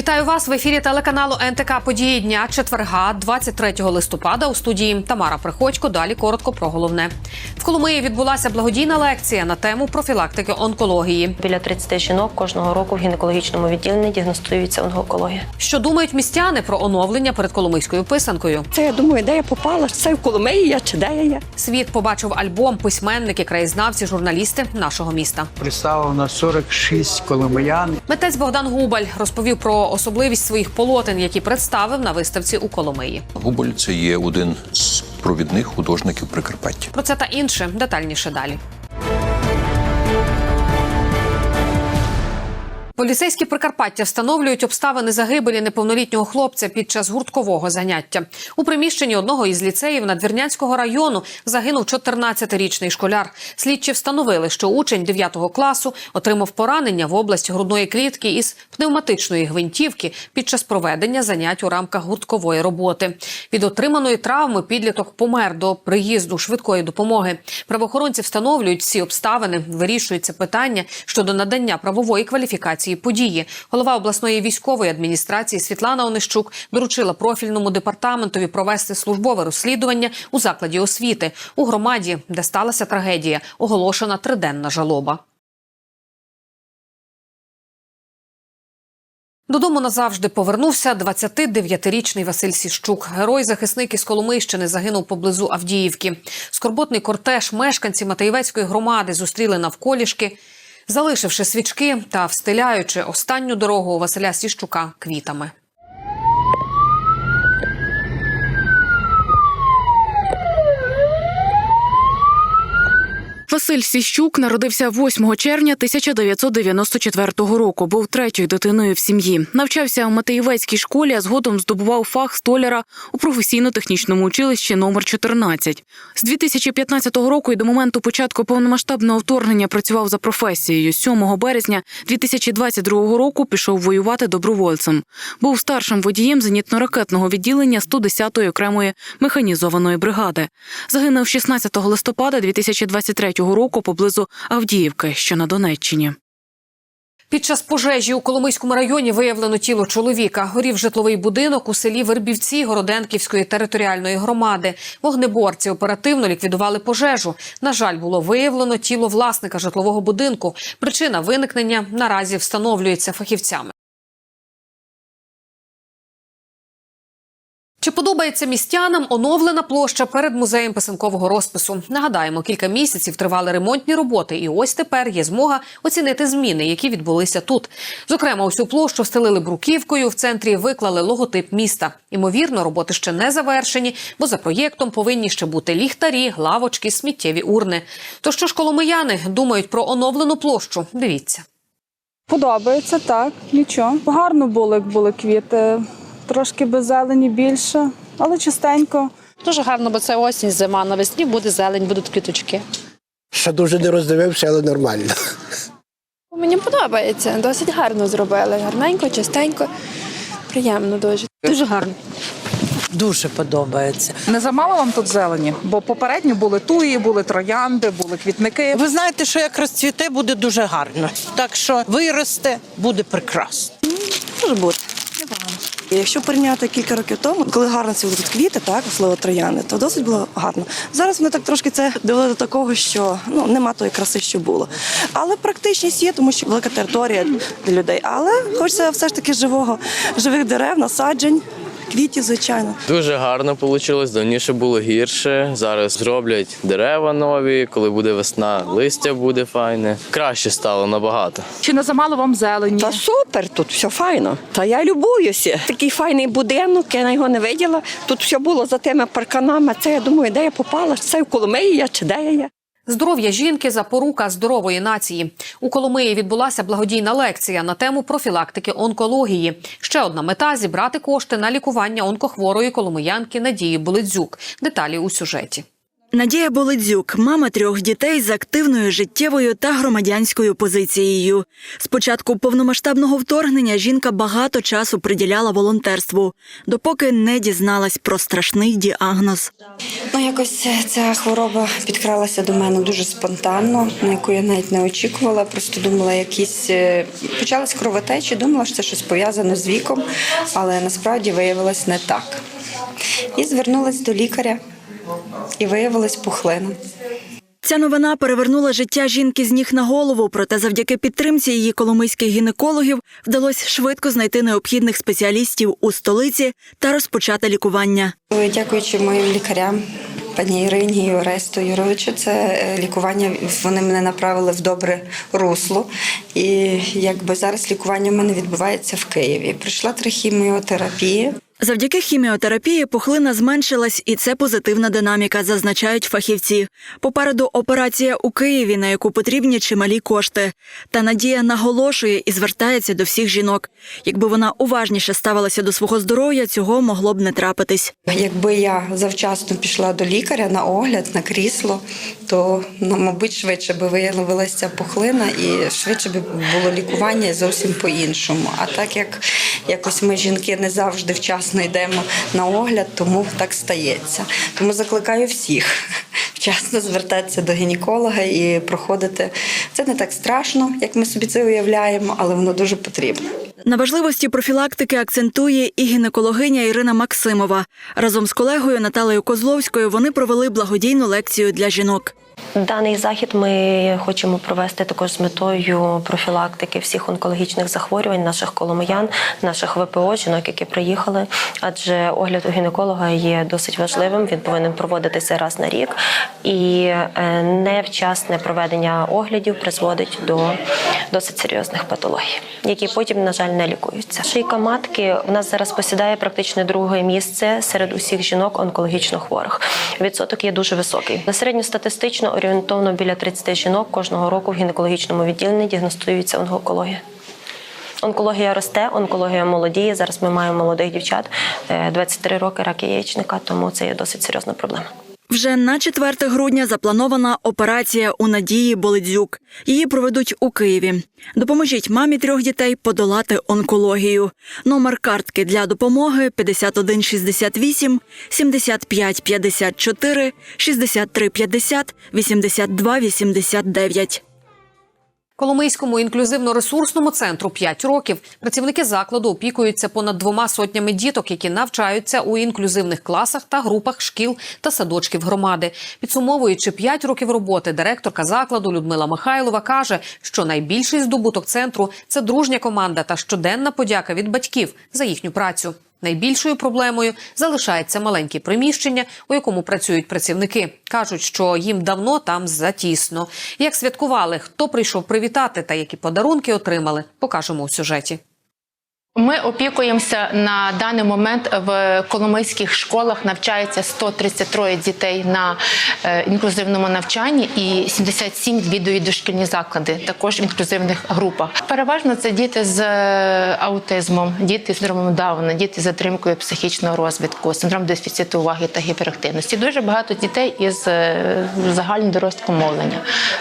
Вітаю вас в ефірі телеканалу НТК Події дня четверга, 23 листопада. У студії Тамара Приходько. Далі коротко про головне. В Коломиї відбулася благодійна лекція на тему профілактики онкології. Біля 30 жінок кожного року в гінекологічному відділенні діагностується онкологія. Що думають містяни про оновлення перед Коломийською писанкою? Це я думаю, де я попала? Це в Коломиї я чи де я є? Світ побачив альбом письменники, краєзнавці, журналісти нашого міста. Представлено 46 коломиян. Митець Богдан Губаль розповів про особливість своїх полотен, які представив на виставці у Коломиї. Губоль це є один з провідних художників Прикарпаття. Про це та інше детальніше далі. Поліцейські Прикарпаття встановлюють обставини загибелі неповнолітнього хлопця під час гурткового заняття. У приміщенні одного із ліцеїв Надвірнянського району загинув 14-річний школяр. Слідчі встановили, що учень 9 класу отримав поранення в області грудної клітки із пневматичної гвинтівки під час проведення занять у рамках гурткової роботи. Від отриманої травми підліток помер до приїзду швидкої допомоги. Правоохоронці встановлюють всі обставини. Вирішується питання щодо надання правової кваліфікації події. Голова обласної військової адміністрації Світлана Онищук доручила профільному департаментові провести службове розслідування у закладі освіти у громаді, де сталася трагедія. Оголошена триденна жалоба. Додому назавжди повернувся 29-річний Василь Сіщук. Герой захисник із Коломийщини загинув поблизу Авдіївки. Скорботний кортеж мешканці Матеєвецької громади зустріли навколішки, залишивши свічки та встиляючи останню дорогу у Василя Сіщука квітами. Василь Сіщук народився 8 червня 1994 року. Був третьою дитиною в сім'ї. Навчався у Матеєвецькій школі, а згодом здобував фах столяра у професійно-технічному училищі номер 14. З 2015 року і до моменту початку повномасштабного вторгнення працював за професією. 7 березня 2022 року пішов воювати добровольцем. Був старшим водієм зенітно-ракетного відділення 110-ї окремої механізованої бригади. Загинув 16 листопада 2023 року поблизу Авдіївки, що на Донеччині. Під час пожежі у Коломийському районі виявлено тіло чоловіка. Горів житловий будинок у селі Вербівці Городенківської територіальної громади. Вогнеборці оперативно ліквідували пожежу. На жаль, було виявлено тіло власника житлового будинку. Причина виникнення наразі встановлюється фахівцями. Чи подобається містянам оновлена площа перед музеєм писанкового розпису? Нагадаємо, кілька місяців тривали ремонтні роботи, і ось тепер є змога оцінити зміни, які відбулися тут. Зокрема, усю площу встелили бруківкою. В центрі виклали логотип міста. Імовірно, роботи ще не завершені, бо за проєктом повинні ще бути ліхтарі, лавочки, сміттєві урни. То що ж коломияни думають про оновлену площу? Дивіться. Подобається, так, нічого. Гарно було, як були квіти. Трошки без зелені більше, але чистенько. Дуже гарно, бо це осінь, зима. Навесні буде зелень, будуть квіточки. Ще дуже не роздивився, але нормально. Мені подобається, досить гарно зробили. Гарненько, чистенько, приємно дуже. Дуже гарно. Дуже подобається. Не замало вам тут зелені, бо попередньо були туї, були троянди, були квітники. Ви знаєте, що як розцвіте, буде дуже гарно. Так що виросте, буде прекрасно. Може бути. Якщо порівняти кілька років тому, коли гарно цвіли тут квіти, так, особливо трояни, то досить було гарно. Зараз вони так трошки це довели до такого, що ну нема тої краси, що було. Але практичність є, тому що велика територія для людей. Але хочеться все ж таки живого, живих дерев, насаджень, квітів, звичайно. Дуже гарно вийшло. Давніше було гірше. Зараз зроблять дерева нові. Коли буде весна, листя буде файне. Краще стало набагато. Чи не замало вам зелені? Та супер, тут все файно. Та я любуюся. Такий файний будинок, я на його не виділа. Тут все було за тими парканами. Це я думаю, де я попала? Це в Коломиї я чи де я є? Здоров'я жінки запорука здорової нації. У Коломиї відбулася благодійна лекція на тему профілактики онкології. Ще одна мета зібрати кошти на лікування онкохворої коломиянки Надії Булидзюк. Деталі у сюжеті. Надія Болидзюк, мама трьох дітей з активною життєвою та громадянською позицією. З початку повномасштабного вторгнення жінка багато часу приділяла волонтерству, допоки не дізналась про страшний діагноз. Ну, якось ця хвороба підкралася до мене дуже спонтанно, на яку я навіть не очікувала. Просто думала, якісь е, почалась кровотечі, думала, що це щось пов'язане з віком, але насправді виявилось не так. І звернулася до лікаря, і виявилась пухлина. Ця новина перевернула життя жінки з ніг на голову, проте завдяки підтримці її коломийських гінекологів вдалося швидко знайти необхідних спеціалістів у столиці та розпочати лікування. Дякуючи моїм лікарям, пані Ірині і Оресту Юровичу, це е, лікування вони мене направили в добре русло. І якби зараз лікування в мене відбувається в Києві. Прийшла трихіміотерапія. Завдяки хіміотерапії пухлина зменшилась, і це позитивна динаміка, зазначають фахівці. Попереду операція у Києві, на яку потрібні чималі кошти. Та Надія наголошує і звертається до всіх жінок. Якби вона уважніше ставилася до свого здоров'я, цього могло б не трапитись. Якби я завчасно пішла до лікаря на огляд, на крісло, то ну, мабуть швидше би виявилася пухлина і швидше би було лікування зовсім по-іншому. А так як якось ми жінки не завжди вчасно йдемо на огляд, тому так стається. Тому закликаю всіх вчасно звертатися до гінеколога і проходити. Це не так страшно, як ми собі це уявляємо, але воно дуже потрібно. На важливості профілактики акцентує і гінекологиня Ірина Максимова. Разом з колегою Наталею Козловською вони провели благодійну лекцію для жінок. Даний захід ми хочемо провести також з метою профілактики всіх онкологічних захворювань наших коломиян, наших ВПО, жінок, які приїхали. Адже огляд у гінеколога є досить важливим. Він повинен проводитися раз на рік, і е, невчасне проведення оглядів призводить до досить серйозних патологій, які потім, на жаль, не лікуються. Шийка матки в нас зараз посідає практично друге місце серед усіх жінок онкологічно хворих. Відсоток є дуже високий. На середньостатистично орієнтовно біля 30 жінок кожного року в гінекологічному відділенні діагностується онкологія. Онкологія росте, онкологія молодіє. Зараз ми маємо молодих дівчат, е, 23 роки рак яєчника, тому це є досить серйозна проблема. Вже на 4 грудня запланована операція у Надії Болидзюк. Її проведуть у Києві. Допоможіть мамі трьох дітей подолати онкологію. Номер картки для допомоги 5168 75 54 63 50 82 89. Коломийському інклюзивно-ресурсному центру 5 років працівники закладу опікуються понад двома сотнями діток, які навчаються у інклюзивних класах та групах шкіл та садочків громади. Підсумовуючи 5 років роботи, директорка закладу Людмила Михайлова каже, що найбільший здобуток центру це дружня команда та щоденна подяка від батьків за їхню працю. Найбільшою проблемою залишається маленьке приміщення, у якому працюють працівники. кажуть, що їм давно там затісно. Як святкували, хто прийшов привітати та які подарунки отримали, покажемо у сюжеті. Ми опікуємося на даний момент в коломийських школах. Навчається 133 дітей на е, інклюзивному навчанні і 77 відвідують дошкільні заклади, також в інклюзивних групах. Переважно це діти з е, аутизмом, діти з синдромом Дауна, діти з затримкою психічного розвитку, синдром дефіциту уваги та гіперактивності. Дуже багато дітей із е, загальнодорослого мовлення,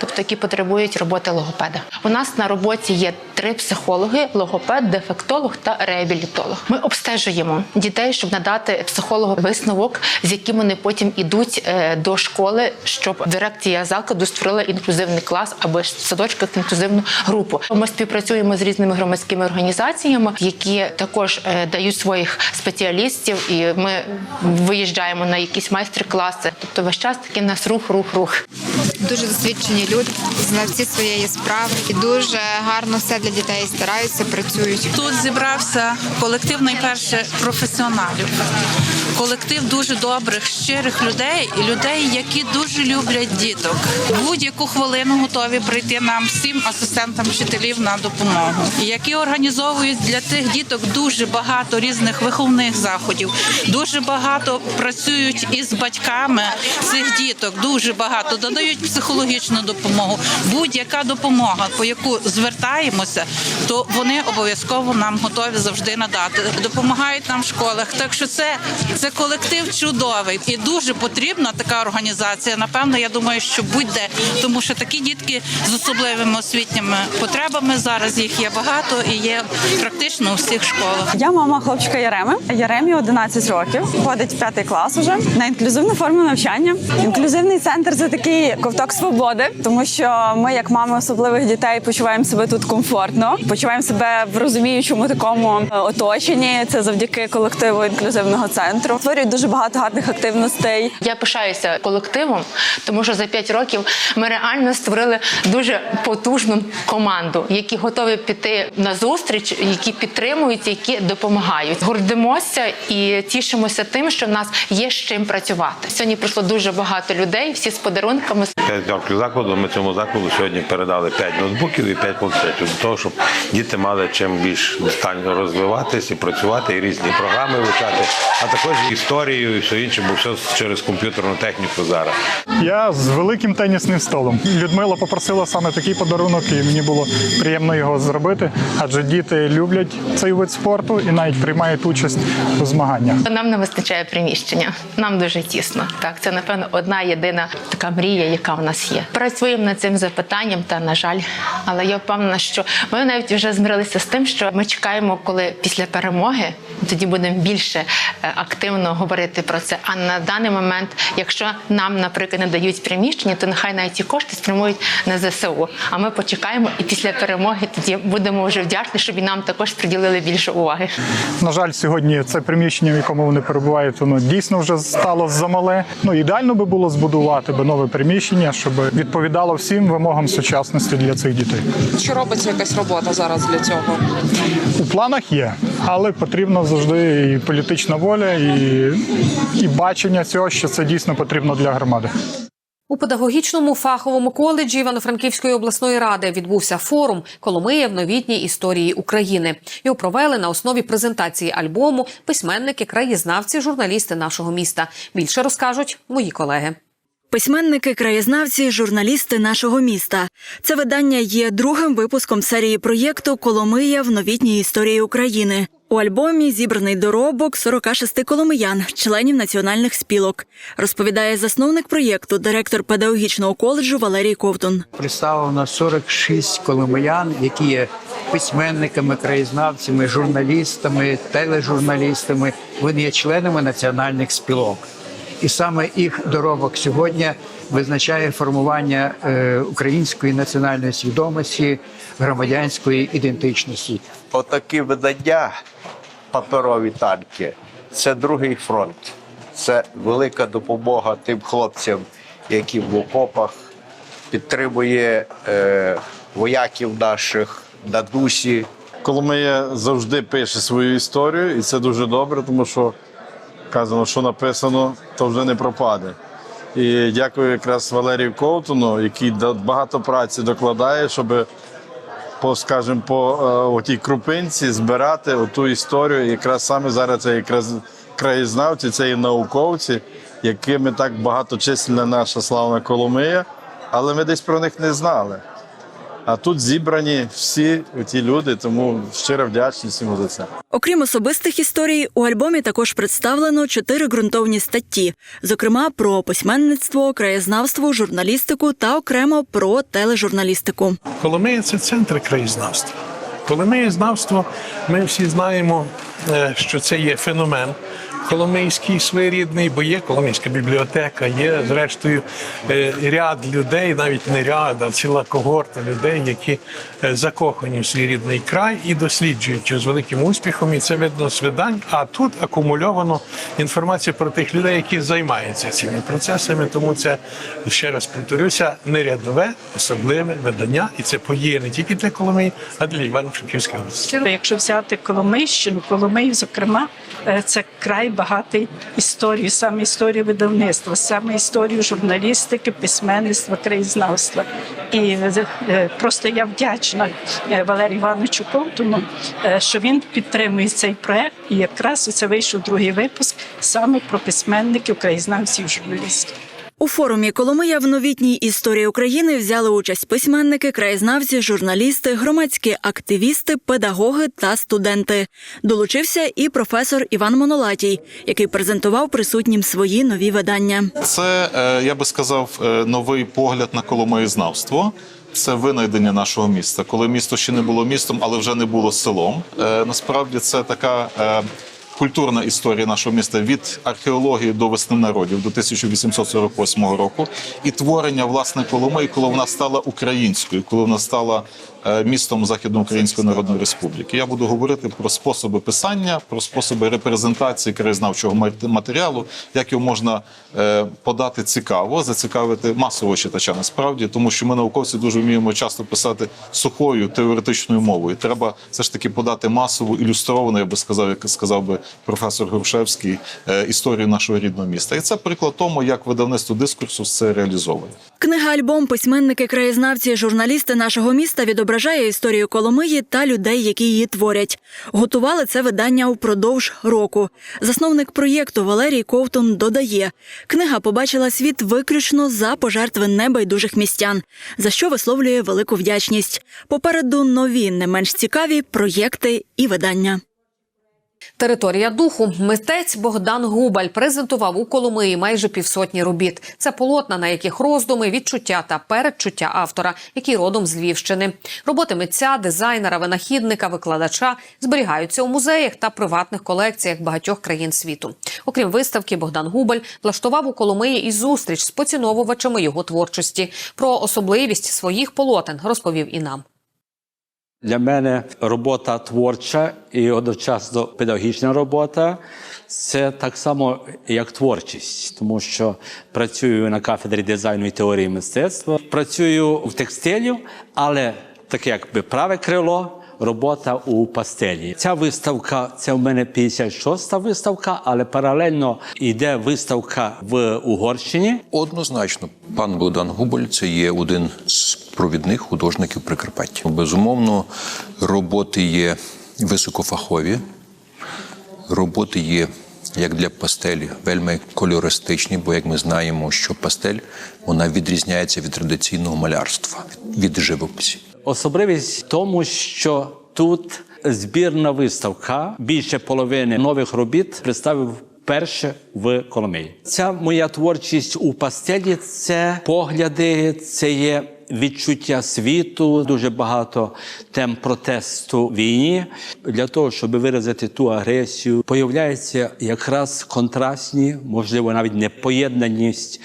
тобто які потребують роботи логопеда. У нас на роботі є три психологи: логопед, дефектолог та реабілітолог. Ми обстежуємо дітей, щоб надати психологу висновок, з яким вони потім ідуть е, до школи, щоб дирекція закладу створила інклюзивний клас або в садочках інклюзивну групу. Ми співпрацюємо з різними громадськими організаціями, які також е, дають своїх спеціалістів, і ми виїжджаємо на якісь майстер-класи. Тобто весь час такий нас рух, рух, рух. Дуже досвідчені люди, знавці своєї справи і дуже гарно все для дітей стараються, працюють. Тут зібрався колектив найперше професіоналів. Колектив дуже добрих, щирих людей і людей, які дуже люблять діток. Будь-яку хвилину готові прийти нам всім асистентам вчителів на допомогу, які організовують для тих діток дуже багато різних виховних заходів. Дуже багато працюють із батьками цих діток. Дуже багато додають психологічну допомогу. Будь-яка допомога, по яку звертаємося, то вони обов'язково нам готові завжди надати. Допомагають нам в школах. Так що це, це колектив чудовий і дуже потрібна така організація. Напевно, я думаю, що будь-де, тому що такі дітки з особливими освітніми потребами зараз їх є багато і є практично у всіх школах. Я мама хлопчика Яреми. Яремі 11 років, ходить п'ятий клас уже на інклюзивну форму навчання. Інклюзивний центр це такий ковток свободи, тому що ми, як мами особливих дітей, почуваємо себе тут комфортно, почуваємо себе в розуміючому такому е, оточенні. Це завдяки колективу інклюзивного центру. Створюють дуже багато гарних активностей. Я пишаюся колективом, тому що за 5 років ми реально створили дуже потужну команду, які готові піти на зустріч, які підтримують, які допомагають. Гордимося і тішимося тим, що в нас є з чим працювати. Сьогодні прийшло дуже багато людей, всі з подарунками. П'ять закладу. Ми цьому закладу сьогодні передали 5 ноутбуків і 5 планшетів для того, щоб діти мали чим більш детально розвиватися і працювати, і різні програми вивчати, а також історію і все інше, бо все через комп'ютерну техніку зараз. Я з великим тенісним столом. Людмила попросила саме такий подарунок, і мені було приємно його зробити, адже діти люблять цей вид спорту і навіть приймають участь у змаганнях. Нам не вистачає приміщення. Нам дуже тісно. Так, це напевно одна єдина така мрія, яка в нас є. Працюємо над цим запитанням, та на жаль, але я впевнена, що ми навіть вже змирилися з тим, що ми чекаємо, коли після перемоги тоді будемо більше е, активно говорити про це. А на даний момент, якщо нам, наприклад, не дають приміщення, то нехай навіть ці кошти спрямують на ЗСУ. А ми почекаємо і після перемоги тоді будемо вже вдячні, щоб і нам також приділили більше уваги. На жаль, сьогодні це приміщення, в якому вони перебувають, воно дійсно вже стало замале. Ну ідеально би було збудувати би нове приміщення, щоб відповідало всім вимогам сучасності для цих дітей. Чи робиться якась робота зараз для цього? У планах є, але потрібно завжди і політична воля, і, і бачення цього, що це дійсно потрібно для громади. У педагогічному фаховому коледжі Івано-Франківської обласної ради відбувся форум Коломия в новітній історії України. Його провели на основі презентації альбому письменники, краєзнавці, журналісти нашого міста. Більше розкажуть мої колеги. Письменники, краєзнавці, журналісти нашого міста. Це видання є другим випуском серії проєкту Коломия в новітній історії України. У альбомі зібраний доробок 46 коломиян, членів національних спілок, розповідає засновник проєкту, директор педагогічного коледжу Валерій Ковтун. Представлено 46 коломиян, які є письменниками, краєзнавцями, журналістами, тележурналістами. Вони є членами національних спілок. І саме їх доробок сьогодні визначає формування е, української національної свідомості, громадянської ідентичності. Отакі видання, паперові танки, це другий фронт. Це велика допомога тим хлопцям, які в окопах підтримує е, вояків наших на дусі. Коломия завжди пише свою історію, і це дуже добре, тому що казано, що написано, то вже не пропаде. І дякую якраз Валерію Ковтуну, який багато праці докладає, щоб по, скажімо, по е, отій крупинці збирати оту історію. Якраз саме зараз це якраз краєзнавці, це і науковці, якими так багаточисленна наша славна Коломия, але ми десь про них не знали. А тут зібрані всі ті люди, тому щиро вдячні всім за це. Окрім особистих історій, у альбомі також представлено чотири ґрунтовні статті, зокрема про письменництво, краєзнавство, журналістику та окремо про тележурналістику. Коломия це центр краєзнавства. Коломиєзнавство, ми всі знаємо, е, що це є феномен коломийський своєрідний, бо є Коломийська бібліотека, є зрештою е, ряд людей, навіть не ряд, а ціла когорта людей, які е, закохані в свій рідний край і досліджують з великим успіхом. І це видно з видань. А тут акумульовано інформацію про тих людей, які займаються цими процесами. Тому це ще раз повторюся, не рядове, особливе видання, і це подія не тільки для Коломиї, а для Івано-Франківської області. Якщо взяти Коломийщину, Коломию, зокрема, е, це край багатий історією, саме історію видавництва, саме історію журналістики, письменництва, краєзнавства. І е, просто я вдячна е, Валерію Івановичу Ковтуну, е, що він підтримує цей проект. І якраз це вийшов другий випуск саме про письменників, краєзнавців, журналістів. У форумі Коломия в новітній історії України взяли участь письменники, краєзнавці, журналісти, громадські активісти, педагоги та студенти. Долучився і професор Іван Монолатій, який презентував присутнім свої нові видання. Це, е, я би сказав, е, новий погляд на коломиєзнавство. Це винайдення нашого міста, коли місто ще не було містом, але вже не було селом. Е, Насправді це така культурна історія нашого міста від археології до весни народів до 1848 року, і творення власне Коломиї, коли вона стала українською, коли вона стала містом Західноукраїнської Народної Республіки. Я буду говорити про способи писання, про способи репрезентації краєзнавчого мат- матеріалу, як його можна е, подати цікаво, зацікавити масового читача насправді, тому що ми науковці дуже вміємо часто писати сухою теоретичною мовою. Треба все ж таки подати масову ілюстровану, я би сказав, як сказав би професор Грушевський, е, історію нашого рідного міста. І це приклад тому, як видавництво дискурсу це реалізовує. Книга-альбом Письменники, краєзнавці, журналісти нашого міста відображає історію Коломиї та людей, які її творять. Готували це видання впродовж року. Засновник проєкту Валерій Ковтун додає: книга побачила світ виключно за пожертви небайдужих містян, за що висловлює велику вдячність. Попереду нові, не менш цікаві проєкти і видання. Територія духу митець Богдан Губаль презентував у Коломиї майже півсотні робіт. Це полотна, на яких роздуми, відчуття та передчуття автора, який родом з Львівщини. Роботи митця, дизайнера, винахідника, викладача зберігаються у музеях та приватних колекціях багатьох країн світу. Окрім виставки, Богдан Губаль влаштував у Коломиї і зустріч з поціновувачами його творчості. Про особливість своїх полотен розповів і нам. Для мене робота творча і одночасно педагогічна робота це так само як творчість, тому що працюю на кафедрі дизайну і теорії мистецтва. Працюю в текстилі, але таке якби праве крило. Робота у пастелі. Ця виставка це в мене 56-та виставка, але паралельно йде виставка в Угорщині. Однозначно, пан Богдан Губоль це є один з провідних художників Прикарпаття. Безумовно, роботи є високофахові, роботи є. Як для пастелі, вельми кольористичні, бо як ми знаємо, що пастель вона відрізняється від традиційного малярства, від живописі. Особливість в тому, що тут збірна виставка більше половини нових робіт представив вперше в Коломиї. Ця моя творчість у пастелі це погляди, це є відчуття світу, дуже багато тем протесту війні. Для того, щоб виразити ту агресію, появляється якраз контрастні, можливо, навіть непоєднаність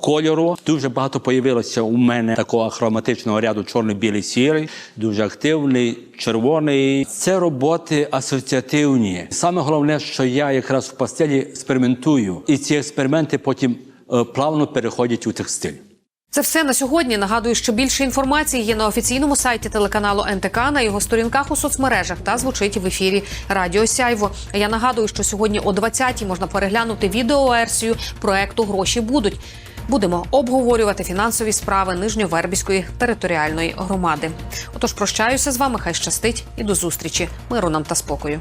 кольору. Дуже багато появилося у мене такого хроматичного ряду чорний, білий, сірий, дуже активний, червоний. Це роботи асоціативні. Саме головне, що я якраз в пастелі експериментую, і ці експерименти потім е, плавно переходять у текстиль. Це все на сьогодні. Нагадую, що більше інформації є на офіційному сайті телеканалу НТК на його сторінках у соцмережах та звучить в ефірі Радіо Сяйво. Я нагадую, що сьогодні о 20-й можна переглянути відеоверсію проекту Гроші будуть. Будемо обговорювати фінансові справи Нижньовербівської територіальної громади. Отож, прощаюся з вами. Хай щастить і до зустрічі. Миру нам та спокою.